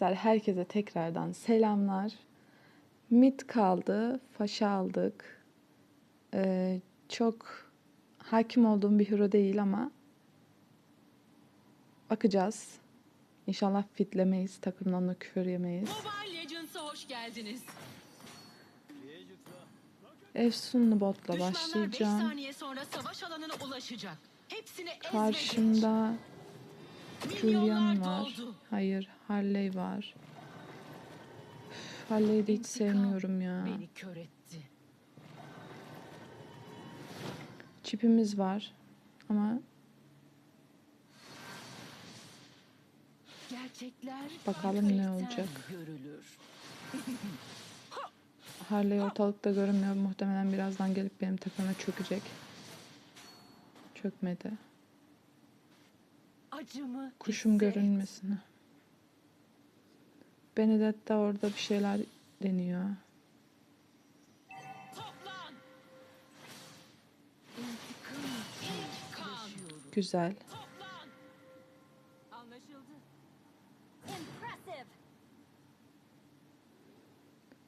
Herkese tekrardan selamlar. Mit kaldı, faşa aldık. Ee, çok hakim olduğum bir hero değil ama bakacağız. İnşallah fitlemeyiz, takımdan da küfür yemeyiz. Mobile Legends'a hoş geldiniz. Efsunlu botla Düşmanlar 5 başlayacağım. Karşımda Julian var. Hayır, Harley var. Üf, Harley'i de hiç sevmiyorum ya. Çipimiz var ama Gerçekler Bakalım ne olacak. Görülür. Harley ortalıkta görünmüyor. Muhtemelen birazdan gelip benim takıma çökecek. Çökmedi. Acımı Kuşum görünmesin. Benedetta orada bir şeyler deniyor. Güzel.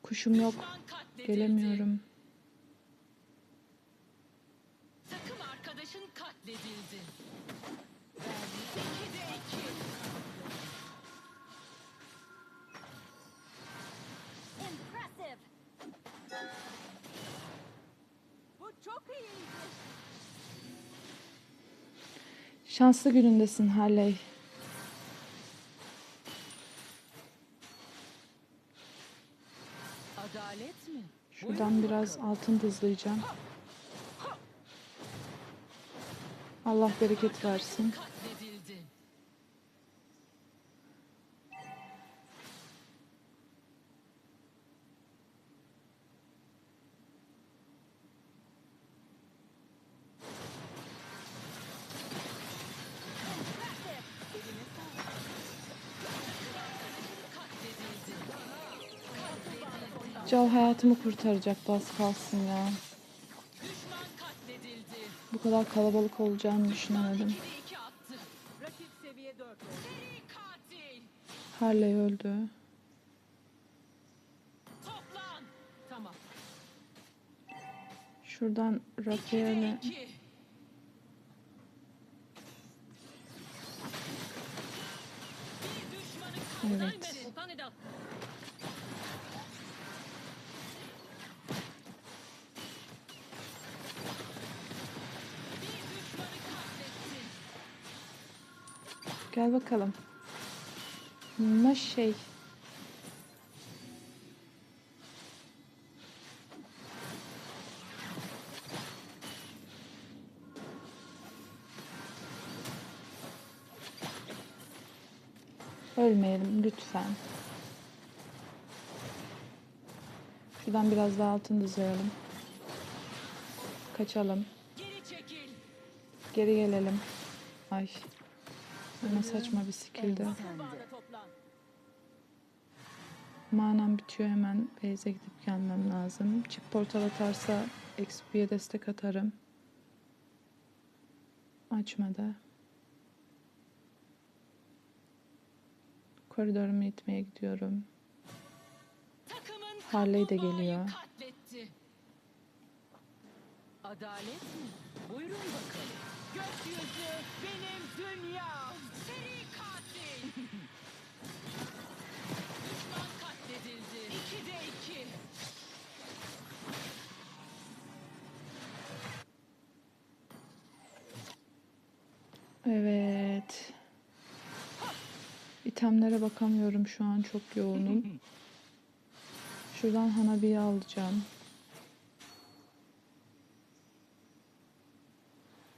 Kuşum yok. Gelemiyorum. Şanslı günündesin Harley. Adalet mi? Şuradan biraz altın hızlayacağım. Allah bereket versin. Cal hayatımı kurtaracaktı az kalsın ya. Bu kadar kalabalık olacağını düşünemedim. İki de iki attı. Rakip seviye 4 Seri katil. Harley öldü. Şuradan Rafael'e Evet. Gel bakalım. Ne şey. Ölmeyelim lütfen. Şuradan biraz daha altın dizleyelim. Kaçalım. Geri gelelim. Ay. Ne saçma bir skilldi. Manam bitiyor hemen base'e gidip gelmem lazım. Çift portal atarsa XP'ye destek atarım. Açmadı. Koridorumu itmeye gidiyorum. Harley de geliyor. Adalet mi? Buyurun bakalım. Gökyüzü benim dünyam. Düşman katledildi. İki de iki. Evet. İtemlere bakamıyorum şu an çok yoğunum. Şuradan Hanabi'yi alacağım.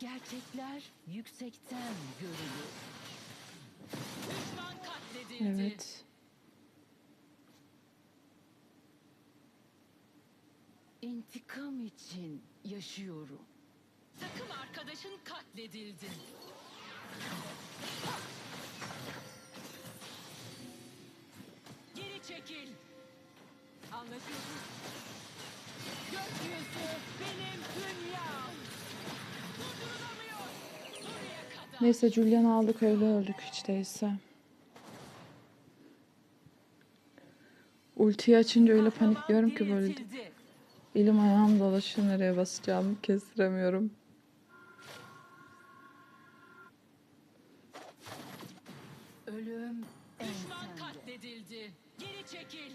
Gerçekler yüksekten görülür. Evet. İntikam için yaşıyorum. Takım arkadaşın katledildi. Geri çekil. Anlaşıldı. Gökyüzü benim dünyam. Durdurulamıyor. Buraya kadar. Neyse Julian'ı aldık öyle öldük hiç değilse. Ultiyi açınca öyle panikliyorum ki böyle elim ayağım dolaşıyor nereye basacağımı kestiremiyorum. Ölüm Düşman katledildi. Geri çekil.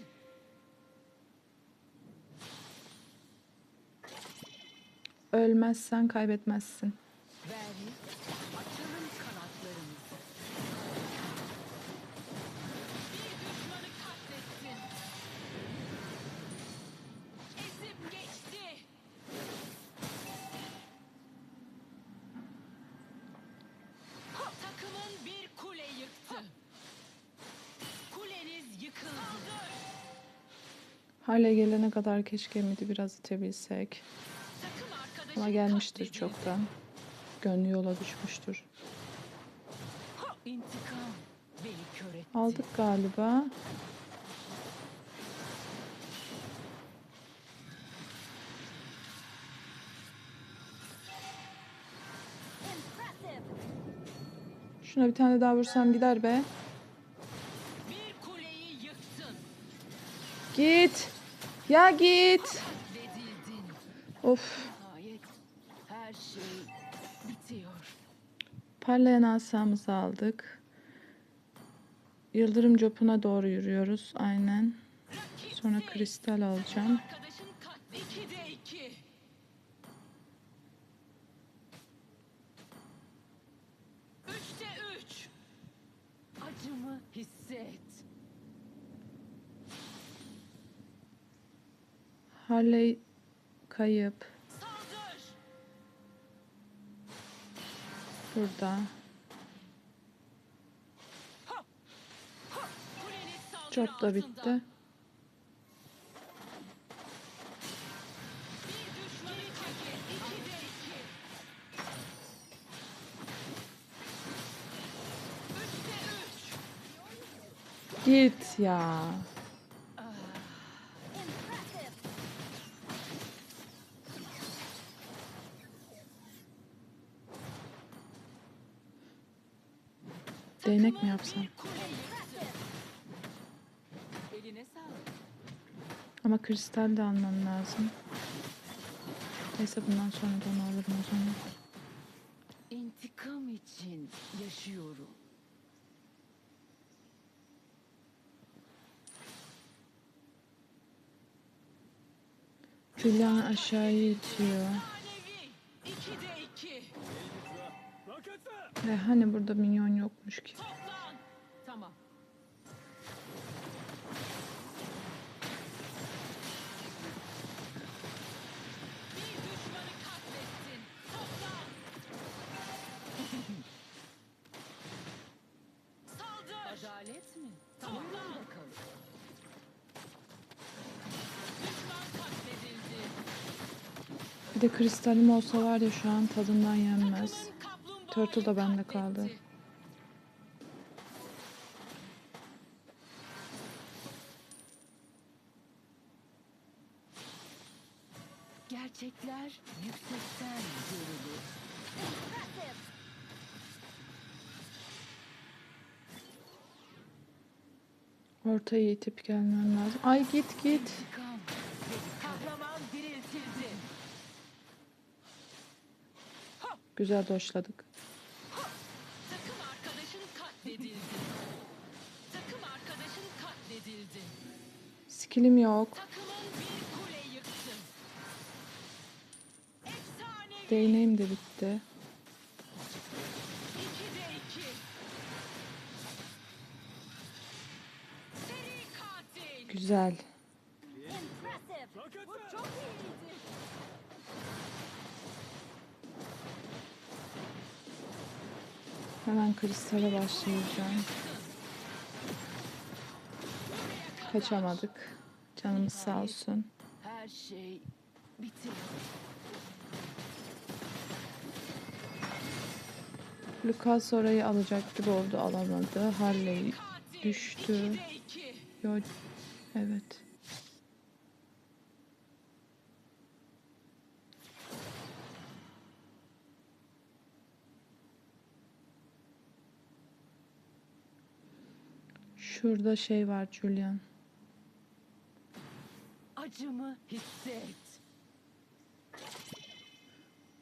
Ölmezsen kaybetmezsin. Veri, Hale gelene kadar keşke midi biraz itebilsek. Ama gelmiştir çoktan. Gönlü yola düşmüştür. Aldık galiba. Şuna bir tane daha vursam gider be. Git. Ya git. Of. Parlayan asamızı aldık. Yıldırım copuna doğru yürüyoruz. Aynen. Sonra kristal alacağım. Harley kayıp. Burada. Job da bitti. Bir düşmanı çekil. 2'de 2. Üçte üç. Git ya. Değnek mi yapsam? Ama kristal de almam lazım. Neyse bundan sonra da onu alırım o zaman. İntikam için yaşıyorum. Julian aşağıya itiyor. Manevi. 2'de 2. E hani burada minyon yokmuş ki. Tamam. Adalet mi? Bakalım. Bir de kristalim olsa var ya şu an tadından yenmez. Turtle da bende kaldı. Gerçekler yüksekten görülür. Ortaya itip gelmem lazım. Ay git git. Güzel doşladık. Skillim yok. Değneğim de bitti. 2'de 2. Seri katil. Güzel. Hemen kristale başlayacağım. Kaçamadık. Canımız sağ olsun. Her şey bitiyor. Lucas orayı alacak gibi oldu alamadı. Harley düştü. 2'de 2. Yo, evet. Şurada şey var Julian. Acımı hisset.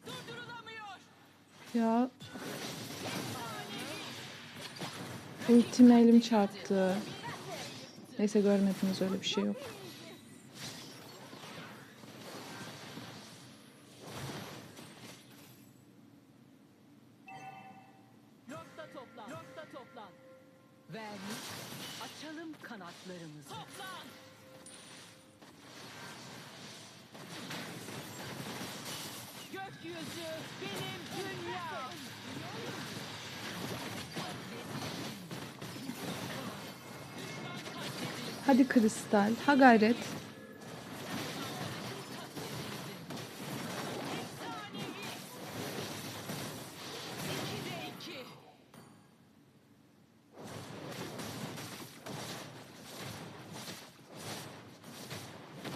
Durdurulamıyor. Ya ultime elim çarptı. Neyse görmediniz öyle bir şey yok. Toplan. Vermiş. Açalım kanatlarımızı. Toplan. Gökyüzü benim dünyam. Hadi kristal. Ha gayret.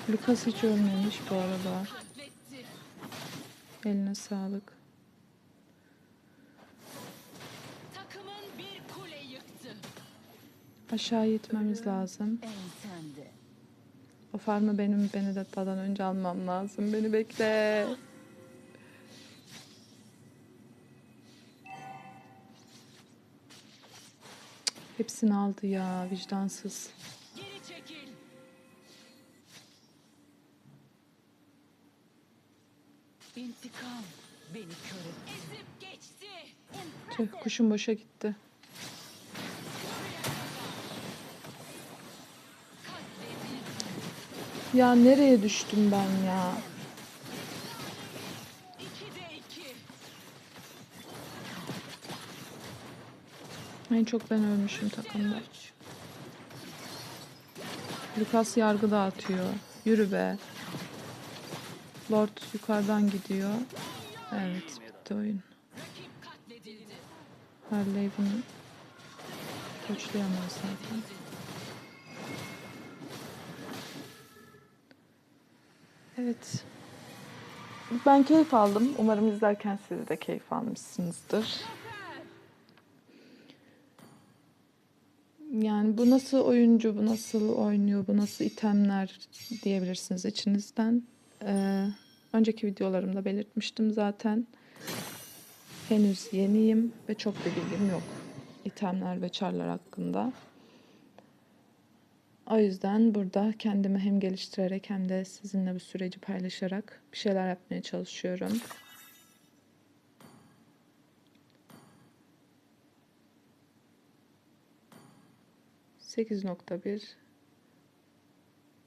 Lucas hiç ölmemiş bu arada. Eline sağlık. Takımın bir kule yıktı. Aşağı gitmemiz lazım. O farmı benim Benedetta'dan önce almam lazım. Beni bekle. Hepsini aldı ya vicdansız. İntikam beni kör etti. Ezip geçti. Tüh kuşum boşa gitti. Ya nereye düştüm ben ya? En çok ben ölmüşüm takımda. Lucas yargı dağıtıyor. Yürü be. Lord yukarıdan gidiyor. Evet bitti oyun. Harley bunu koçlayamaz zaten. Evet. Ben keyif aldım. Umarım izlerken siz de keyif almışsınızdır. Yani bu nasıl oyuncu, bu nasıl oynuyor, bu nasıl itemler diyebilirsiniz içinizden. Ee, önceki videolarımda belirtmiştim zaten. Henüz yeniyim ve çok bir bilgim yok itemler ve çarlar hakkında. O yüzden burada kendimi hem geliştirerek hem de sizinle bu süreci paylaşarak bir şeyler yapmaya çalışıyorum. Sekiz nokta bir.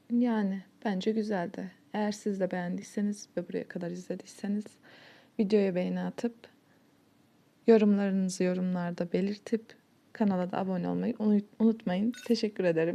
Yani bence güzeldi. Eğer siz de beğendiyseniz ve buraya kadar izlediyseniz videoya beğeni atıp yorumlarınızı yorumlarda belirtip kanala da abone olmayı unut- unutmayın. Teşekkür ederim.